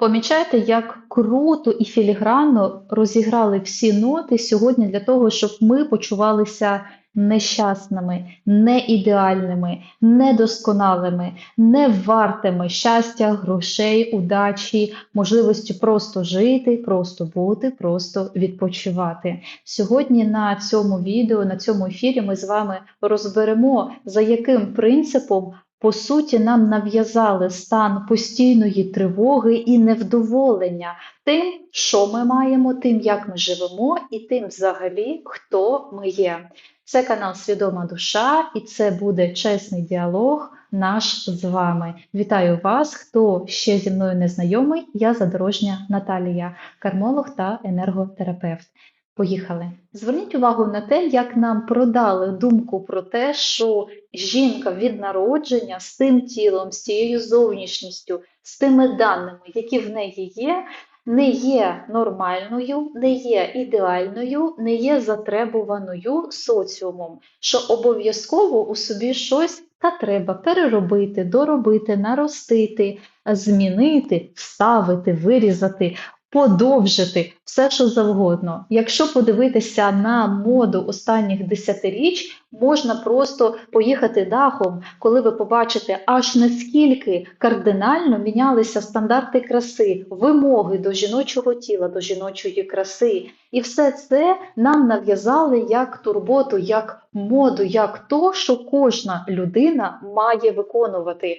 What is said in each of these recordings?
Помічаєте, як круто і філігранно розіграли всі ноти сьогодні для того, щоб ми почувалися нещасними, неідеальними, недосконалими, невартими щастя, грошей, удачі, можливості просто жити, просто бути, просто відпочивати. Сьогодні на цьому відео, на цьому ефірі ми з вами розберемо, за яким принципом по суті, нам нав'язали стан постійної тривоги і невдоволення тим, що ми маємо, тим, як ми живемо, і тим, взагалі, хто ми є. Це канал Свідома Душа, і це буде чесний діалог наш з вами. Вітаю вас, хто ще зі мною не знайомий. Я задорожня Наталія, кармолог та енерготерапевт. Поїхали. Зверніть увагу на те, як нам продали думку про те, що жінка від народження з тим тілом, з цією зовнішністю, з тими даними, які в неї є, не є нормальною, не є ідеальною, не є затребуваною соціумом, що обов'язково у собі щось та треба переробити, доробити, наростити, змінити, вставити, вирізати подовжити все, що завгодно. Якщо подивитися на моду останніх десятиріч, можна просто поїхати дахом, коли ви побачите, аж наскільки кардинально мінялися стандарти краси, вимоги до жіночого тіла, до жіночої краси. І все це нам нав'язали як турботу, як моду, як то, що кожна людина має виконувати.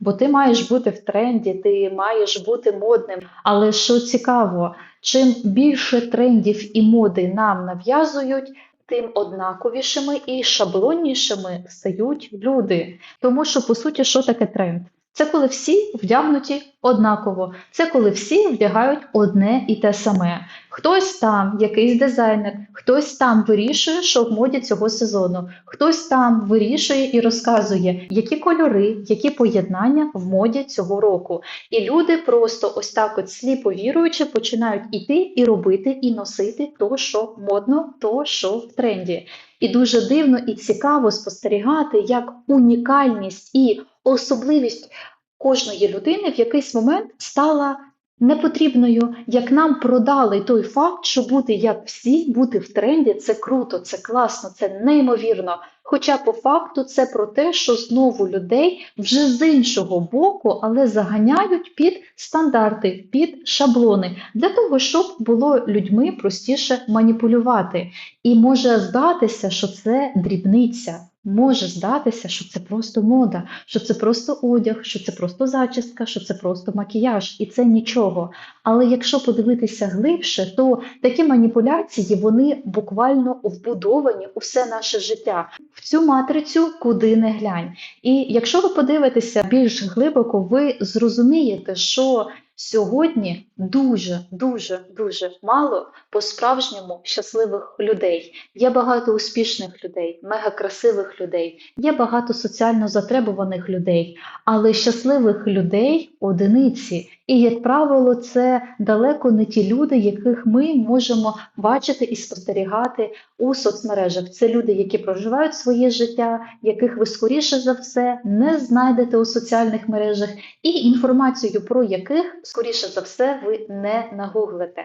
Бо ти маєш бути в тренді, ти маєш бути модним. Але що цікаво, чим більше трендів і моди нам нав'язують, тим однаковішими і шаблоннішими стають люди. Тому що, по суті, що таке тренд? Це коли всі вдягнуті однаково, це коли всі вдягають одне і те саме. Хтось там, якийсь дизайнер, хтось там вирішує, що в моді цього сезону, хтось там вирішує і розказує, які кольори, які поєднання в моді цього року. І люди просто ось так от сліпо віруючи, починають іти і робити, і носити то, що модно, то, що в тренді. І дуже дивно і цікаво спостерігати, як унікальність і особливість кожної людини в якийсь момент стала непотрібною, як нам продали той факт, що бути як всі, бути в тренді це круто, це класно, це неймовірно. Хоча по факту це про те, що знову людей вже з іншого боку, але заганяють під стандарти, під шаблони, для того, щоб було людьми простіше маніпулювати. І може здатися, що це дрібниця. Може здатися, що це просто мода, що це просто одяг, що це просто зачіска, що це просто макіяж, і це нічого. Але якщо подивитися глибше, то такі маніпуляції вони буквально вбудовані у все наше життя, в цю матрицю куди не глянь. І якщо ви подивитеся більш глибоко, ви зрозумієте, що Сьогодні дуже, дуже, дуже мало по-справжньому щасливих людей. Є багато успішних людей, мегакрасивих людей, є багато соціально затребуваних людей, але щасливих людей одиниці. І, як правило, це далеко не ті люди, яких ми можемо бачити і спостерігати у соцмережах. Це люди, які проживають своє життя, яких ви скоріше за все не знайдете у соціальних мережах, і інформацію про яких скоріше за все ви не нагуглите.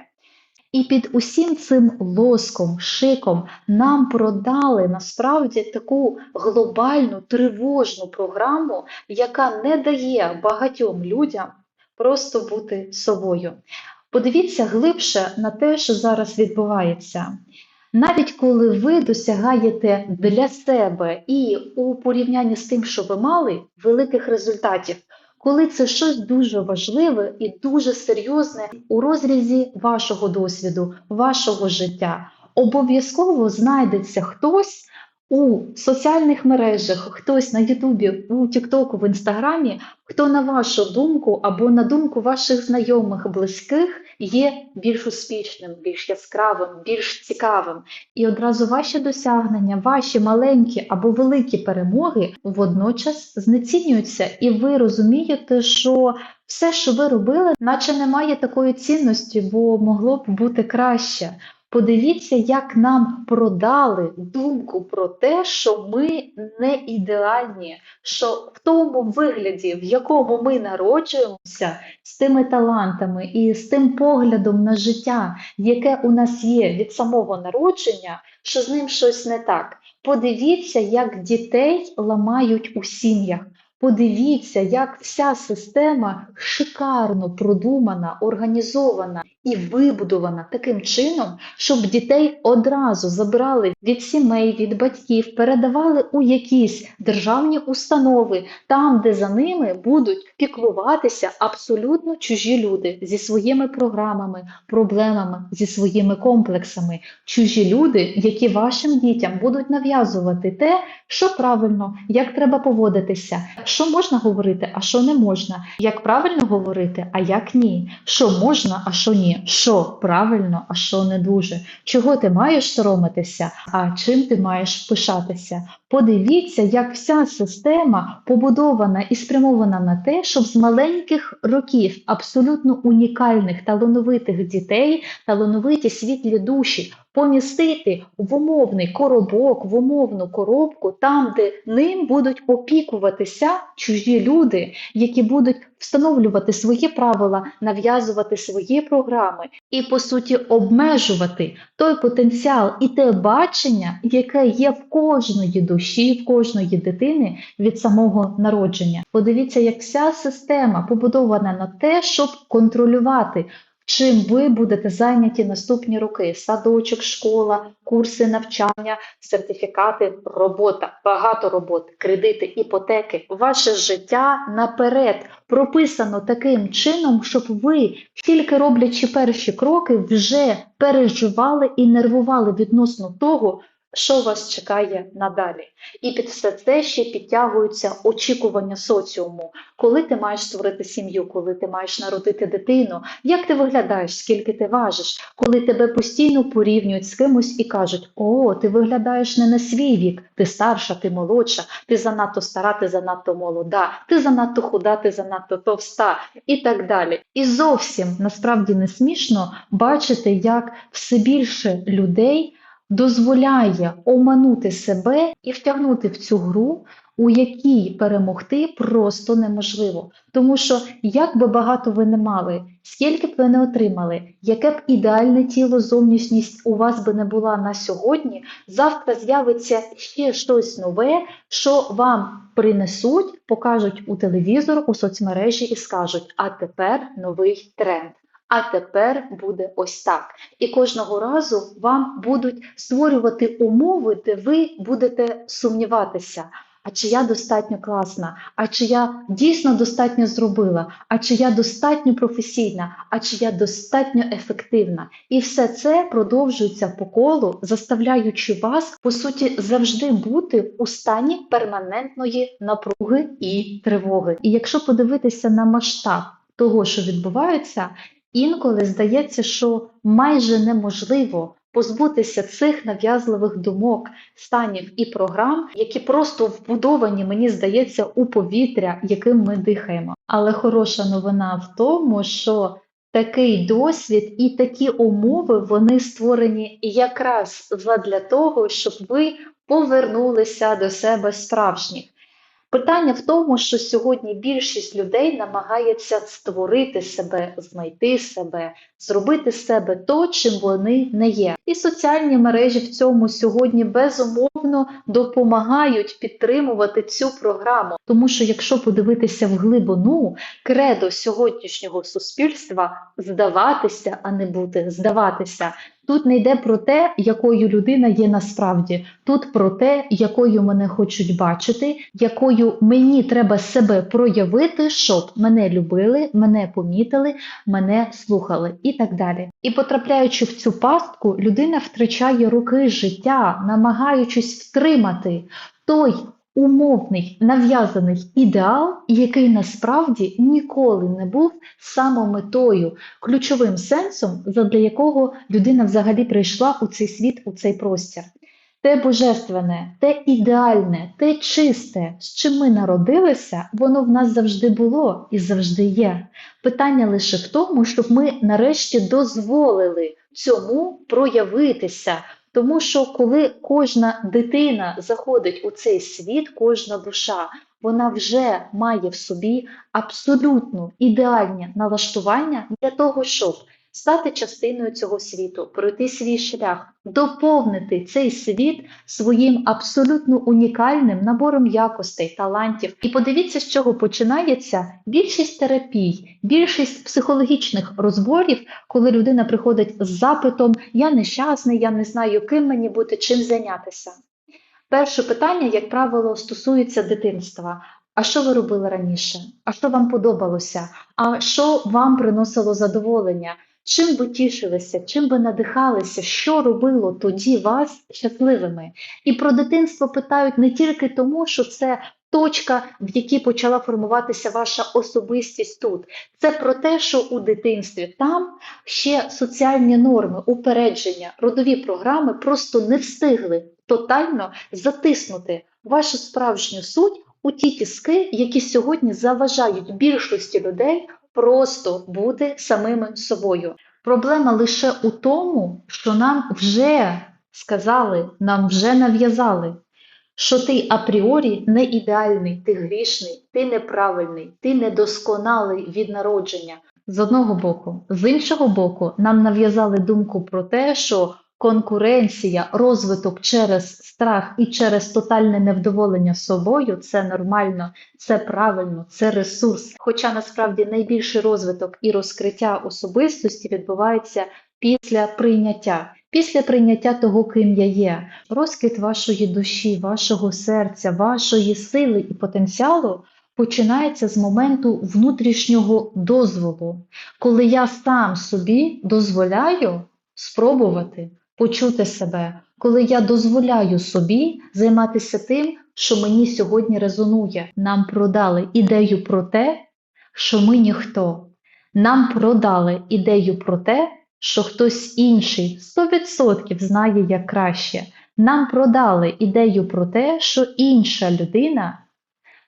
І під усім цим лоском, шиком нам продали насправді таку глобальну тривожну програму, яка не дає багатьом людям просто бути собою. Подивіться глибше на те, що зараз відбувається. Навіть коли ви досягаєте для себе і у порівнянні з тим, що ви мали, великих результатів, коли це щось дуже важливе і дуже серйозне у розрізі вашого досвіду, вашого життя, обов'язково знайдеться хтось, у соціальних мережах, хтось на Ютубі, у Тіктоку, в Інстаграмі, хто на вашу думку або на думку ваших знайомих, близьких є більш успішним, більш яскравим, більш цікавим. І одразу ваші досягнення, ваші маленькі або великі перемоги водночас знецінюються, і ви розумієте, що все, що ви робили, наче не має такої цінності, бо могло б бути краще. Подивіться, як нам продали думку про те, що ми не ідеальні, що в тому вигляді, в якому ми народжуємося, з тими талантами і з тим поглядом на життя, яке у нас є від самого народження, що з ним щось не так. Подивіться, як дітей ламають у сім'ях. Подивіться, як вся система шикарно продумана, організована і вибудована таким чином, щоб дітей одразу забрали від сімей, від батьків, передавали у якісь державні установи, там, де за ними будуть піклуватися абсолютно чужі люди зі своїми програмами, проблемами, зі своїми комплексами. Чужі люди, які вашим дітям будуть нав'язувати те, що правильно, як треба поводитися, що можна говорити, а що не можна, як правильно говорити, а як ні, що можна, а що ні, що правильно, а що не дуже, чого ти маєш соромитися, а чим ти маєш пишатися. Подивіться, як вся система побудована і спрямована на те, щоб з маленьких років абсолютно унікальних талановитих дітей, талановиті світлі душі помістити в умовний коробок, в умовну коробку, там, де ним будуть опікуватися чужі люди, які будуть встановлювати свої правила, нав'язувати свої програми. І, по суті, обмежувати той потенціал і те бачення, яке є в кожної душі, в кожної дитини від самого народження. Подивіться, як вся система побудована на те, щоб контролювати. Чим ви будете зайняті наступні роки? Садочок, школа, курси навчання, сертифікати, робота, багато роботи, кредити, іпотеки. Ваше життя наперед прописано таким чином, щоб ви, тільки роблячи перші кроки, вже переживали і нервували відносно того, що вас чекає надалі. І під все це ще підтягуються очікування соціуму. Коли ти маєш створити сім'ю, коли ти маєш народити дитину, як ти виглядаєш, скільки ти важиш, коли тебе постійно порівнюють з кимось і кажуть: О, ти виглядаєш не на свій вік, ти старша, ти молодша, ти занадто стара, ти занадто молода, ти занадто худа, ти занадто товста і так далі. І зовсім насправді не смішно бачити, як все більше людей дозволяє оманути себе і втягнути в цю гру, у якій перемогти просто неможливо. Тому що як би багато ви не мали, скільки б ви не отримали, яке б ідеальне тіло, зовнішність у вас би не була на сьогодні, завтра з'явиться ще щось нове, що вам принесуть, покажуть у телевізор, у соцмережі і скажуть: а тепер новий тренд. А тепер буде ось так. І кожного разу вам будуть створювати умови, де ви будете сумніватися. А чи я достатньо класна? А чи я дійсно достатньо зробила? А чи я достатньо професійна? А чи я достатньо ефективна? І все це продовжується по колу, заставляючи вас, по суті, завжди бути у стані перманентної напруги і тривоги. І якщо подивитися на масштаб того, що відбувається, Інколи здається, що майже неможливо позбутися цих нав'язливих думок, станів і програм, які просто вбудовані, мені здається, у повітря, яким ми дихаємо. Але хороша новина в тому, що такий досвід і такі умови вони створені якраз для того, щоб ви повернулися до себе справжніх. Питання в тому, що сьогодні більшість людей намагається створити себе, знайти себе, зробити себе то, чим вони не є. І соціальні мережі в цьому сьогодні безумовно допомагають підтримувати цю програму. Тому що, якщо подивитися в глибину, кредо сьогоднішнього суспільства здаватися, а не бути, здаватися. Тут не йде про те, якою людина є насправді. Тут про те, якою мене хочуть бачити, якою мені треба себе проявити, щоб мене любили, мене помітили, мене слухали і так далі. І потрапляючи в цю пастку, людина втрачає роки життя, намагаючись втримати той умовний нав'язаний ідеал, який насправді ніколи не був самометою, ключовим сенсом, задля якого людина взагалі прийшла у цей світ, у цей простір. те божественне, те ідеальне, те чисте, з чим ми народилися, воно в нас завжди було і завжди є. Питання лише в тому, щоб ми нарешті дозволили цьому проявитися. Тому що коли кожна дитина заходить у цей світ, кожна душа, вона вже має в собі абсолютно ідеальне налаштування для того, щоб стати частиною цього світу, пройти свій шлях, доповнити цей світ своїм абсолютно унікальним набором якостей, талантів. І подивіться, з чого починається більшість терапій, більшість психологічних розборів, коли людина приходить з запитом Я нещасний, я не знаю, ким мені бути, чим зайнятися. Перше питання, як правило, стосується дитинства. А що ви робили раніше? А що вам подобалося? А що вам приносило задоволення? Чим ви тішилися, чим ви надихалися, що робило тоді вас щасливими? І про дитинство питають не тільки тому, що це точка, в якій почала формуватися ваша особистість тут. Це про те, що у дитинстві там ще соціальні норми, упередження, родові програми просто не встигли тотально затиснути вашу справжню суть у ті тіски, які сьогодні заважають більшості людей просто бути самими собою. Проблема лише у тому, що нам вже сказали, нам вже нав'язали, що ти апріорі не ідеальний, ти грішний, ти неправильний, ти недосконалий від народження. З одного боку, з іншого боку, нам нав'язали думку про те, що конкуренція, розвиток через страх і через тотальне невдоволення собою це нормально, це правильно, це ресурс. Хоча насправді найбільший розвиток і розкриття особистості відбувається після прийняття. Після прийняття того, ким я є, розквіт вашої душі, вашого серця, вашої сили і потенціалу починається з моменту внутрішнього дозволу, коли я сам собі дозволяю спробувати почути себе, коли я дозволяю собі займатися тим, що мені сьогодні резонує. Нам продали ідею про те, що ми ніхто. Нам продали ідею про те, що хтось інший 100% знає як краще. Нам продали ідею про те, що інша людина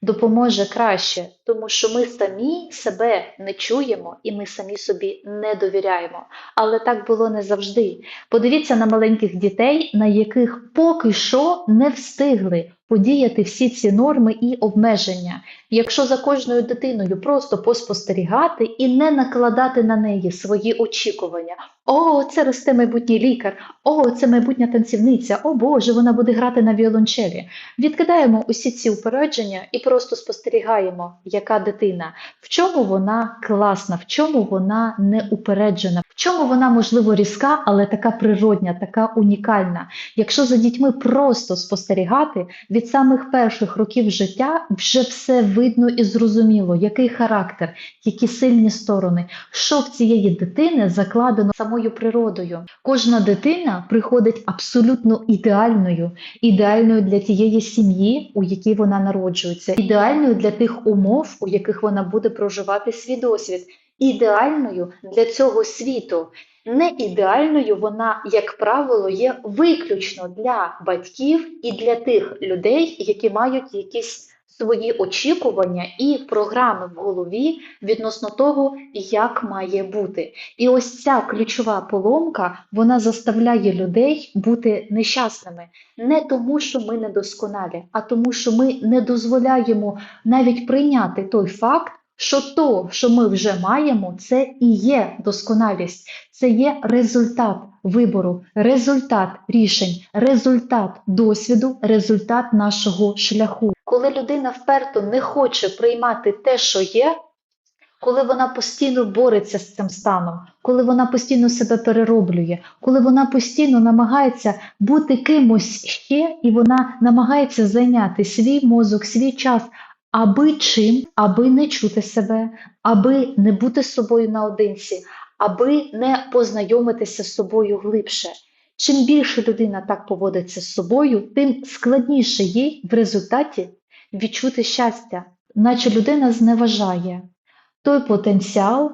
допоможе краще, тому що ми самі себе не чуємо і ми самі собі не довіряємо. Але так було не завжди. Подивіться на маленьких дітей, на яких поки що не встигли подіяти всі ці норми і обмеження. Якщо за кожною дитиною просто поспостерігати і не накладати на неї свої очікування. О, це росте майбутній лікар, о, це майбутня танцівниця, о Боже, вона буде грати на віолончелі. Відкидаємо усі ці упередження і просто спостерігаємо, яка дитина, в чому вона класна, в чому вона не упереджена, в чому вона, можливо, різка, але така природня, така унікальна. Якщо за дітьми просто спостерігати, від самих перших років життя вже все видно і зрозуміло, який характер, які сильні сторони, що в цієї дитини закладено самою природою. Кожна дитина приходить абсолютно ідеальною, ідеальною для тієї сім'ї, у якій вона народжується, ідеальною для тих умов, у яких вона буде проживати свій досвід, ідеальною для цього світу. Не ідеальною вона, як правило, є виключно для батьків і для тих людей, які мають якісь свої очікування і програми в голові відносно того, як має бути. І ось ця ключова поломка вона заставляє людей бути нещасними не тому, що ми недосконалі, а тому, що ми не дозволяємо навіть прийняти той факт. Що то, що ми вже маємо, це і є досконалість, це є результат вибору, результат рішень, результат досвіду, результат нашого шляху. Коли людина вперто не хоче приймати те, що є, коли вона постійно бореться з цим станом, коли вона постійно себе перероблює, коли вона постійно намагається бути кимось ще, і вона намагається зайняти свій мозок, свій час. Аби чим, аби не чути себе, аби не бути з собою наодинці, аби не познайомитися з собою глибше. Чим більше людина так поводиться з собою, тим складніше їй в результаті відчути щастя, наче людина зневажає той потенціал,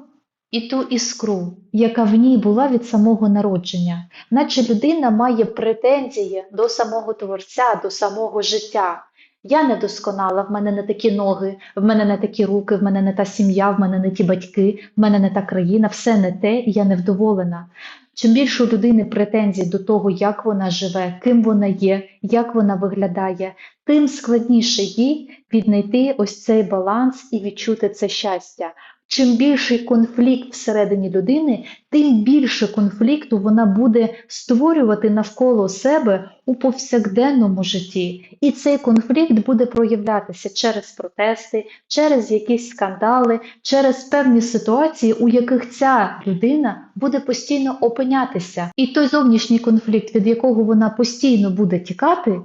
і ту іскру, яка в ній була від самого народження, наче людина має претензії до самого Творця, до самого життя. Я недосконала, в мене не такі ноги, в мене не такі руки, в мене не та сім'я, в мене не ті батьки, в мене не та країна, все не те, і я невдоволена. Чим більше у людини претензій до того, як вона живе, ким вона є, як вона виглядає, тим складніше їй віднайти ось цей баланс і відчути це щастя. Чим більший конфлікт всередині людини, тим більше конфлікту вона буде створювати навколо себе у повсякденному житті. І цей конфлікт буде проявлятися через протести, через якісь скандали, через певні ситуації, у яких ця людина буде постійно опинятися. І той зовнішній конфлікт, від якого вона постійно буде тікати,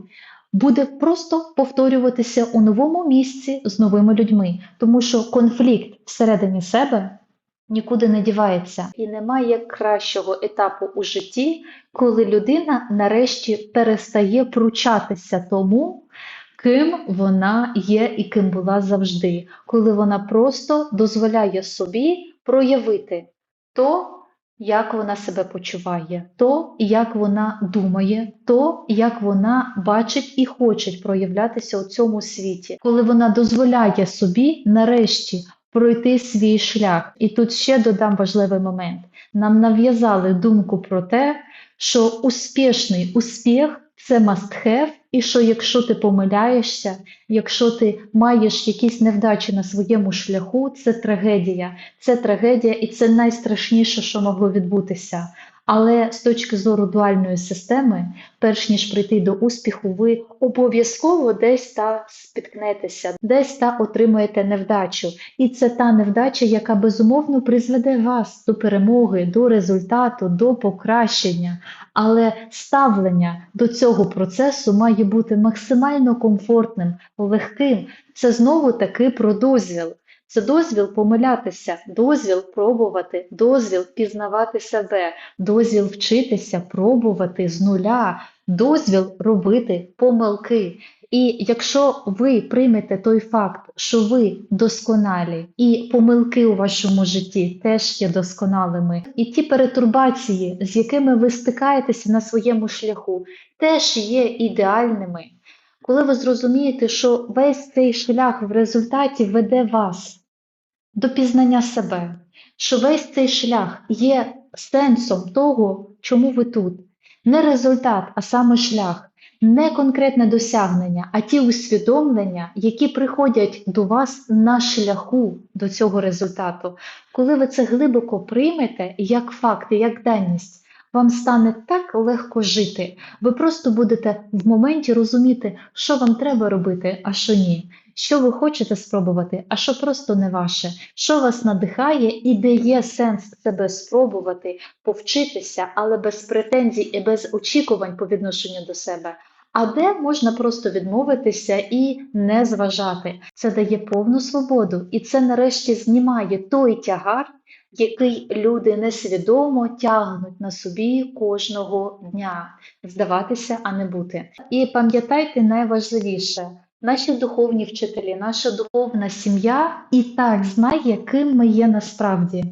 буде просто повторюватися у новому місці з новими людьми, тому що конфлікт всередині себе нікуди не дівається, і немає кращого етапу у житті, коли людина нарешті перестає пручатися тому. Ким вона є і ким була завжди, коли вона просто дозволяє собі проявити то, як вона себе почуває, то, як вона думає, то, як вона бачить і хоче проявлятися у цьому світі, коли вона дозволяє собі нарешті пройти свій шлях. І тут ще додам важливий момент: нам нав'язали думку про те, що успішний успіх це must have, і що якщо ти помиляєшся, якщо ти маєш якісь невдачі на своєму шляху, це трагедія. Це трагедія і це найстрашніше, що могло відбутися. Але з точки зору дуальної системи, перш ніж прийти до успіху, ви обов'язково десь та спіткнетеся, десь та отримаєте невдачу. І це та невдача, яка безумовно призведе вас до перемоги, до результату, до покращення. Але ставлення до цього процесу має бути максимально комфортним, легким. Це знову таки про дозвіл. Це дозвіл помилятися, дозвіл пробувати, дозвіл пізнавати себе, дозвіл вчитися, пробувати з нуля, дозвіл робити помилки. І якщо ви приймете той факт, що ви досконалі, і помилки у вашому житті теж є досконалими, і ті перетурбації, з якими ви стикаєтеся на своєму шляху, теж є ідеальними. Коли ви зрозумієте, що весь цей шлях в результаті веде вас до пізнання себе, що весь цей шлях є сенсом того, чому ви тут, не результат, а саме шлях не конкретне досягнення, а ті усвідомлення, які приходять до вас на шляху до цього результату. Коли ви це глибоко приймете як факт, як даність, вам стане так легко жити. Ви просто будете в моменті розуміти, що вам треба робити, а що ні. Що ви хочете спробувати, а що просто не ваше, що вас надихає і де є сенс себе спробувати, повчитися, але без претензій і без очікувань по відношенню до себе. А де можна просто відмовитися і не зважати. Це дає повну свободу, і це нарешті знімає той тягар, який люди несвідомо тягнуть на собі кожного дня, здаватися, а не бути. І пам'ятайте найважливіше. Наші духовні вчителі, наша духовна сім'я і так знає, ким ми є насправді.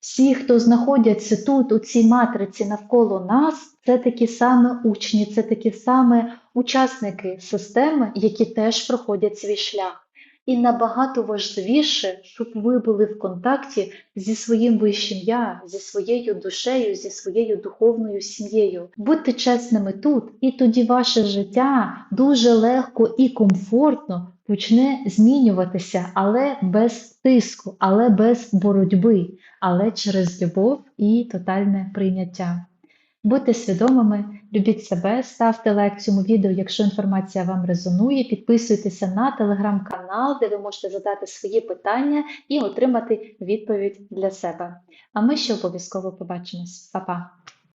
Всі, хто знаходяться тут, у цій матриці навколо нас, це такі саме учні, це такі саме учасники системи, які теж проходять свій шлях. І набагато важливіше, щоб ви були в контакті зі своїм вищим я, зі своєю душею, зі своєю духовною сім'єю. Будьте чесними тут, і тоді ваше життя дуже легко і комфортно почне змінюватися, але без тиску, але без боротьби, але через любов і тотальне прийняття. Будьте свідомими, любіть себе, ставте лайк цьому відео, якщо інформація вам резонує. Підписуйтеся на телеграм-канал, де ви можете задати свої питання і отримати відповідь для себе. А ми ще обов'язково побачимось. Па-па!